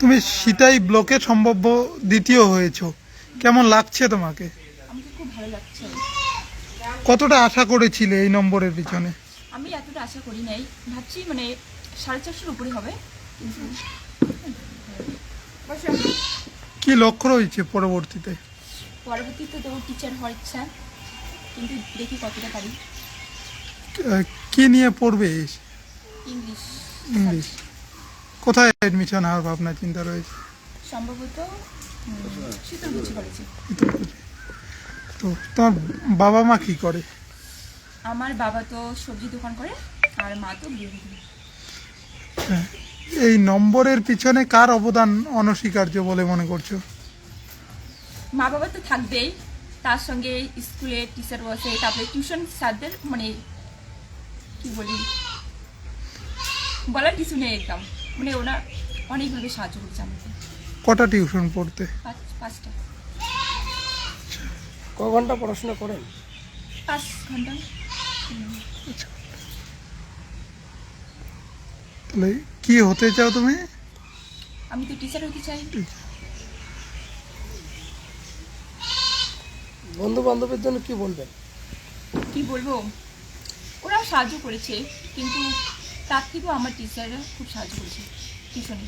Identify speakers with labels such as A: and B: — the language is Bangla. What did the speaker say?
A: তুমি সিতাই ব্লকে সম্ভাব্য দ্বিতীয় হয়েছো। কেমন লাগছে তোমাকে?
B: আমাকে খুব ভালো লাগছে।
A: কতটা আশা করেছিলে এই নম্বরের পিছনে?
B: আমি এতটা আশা করি নাই। ভাবছি মানে সাড়ে চারশোর উপরে হবে। কিন্তু
A: কি লক্ষ্য রয়েছে পরবর্তীতে?
B: পরবর্তীতে তো টিচার হওয়ার ইচ্ছা। কিন্তু দেখি কতটা পারি।
A: কি নিয়ে পড়বে?
B: ইংলিশ
A: ইংলিশ কোথায় অ্যাডমিশন হওয়ার ভাবনা চিন্তা রয়েছে?
B: সম্ভবত শীতলকুচি কলেজে
A: তো তোমার বাবা মা কি করে?
B: আমার বাবা তো সবজি দোকান করে আর মা তো গৃহিণী
A: এই নম্বরের পিছনে কার অবদান অনস্বীকার্য বলে মনে করছ?
B: মা বাবা তো থাকবেই তার সঙ্গে স্কুলে টিচার বসে তারপরে টিউশন স্যারদের মানে কি বলি? বলার কিছু নেই একদম। মানে ওরা অনেকভাবে সাহায্য করছে আমাকে।
A: কটা টিউশন পড়তে?
B: পাঁচ পাঁচটা।
C: ক ঘণ্টা পড়াশোনা করেন?
B: পাঁচ ঘণ্টা।
A: তাহলে কি হতে চাও তুমি?
B: আমি তো টিচার হতে চাই।
C: বন্ধু বান্ধবের জন্য কি বলবেন?
B: কি বলব? ওরাও সাহায্য করেছে কিন্তু তার থেকেও আমার টিচাররা খুব সাহায্য করেছে টিউশনে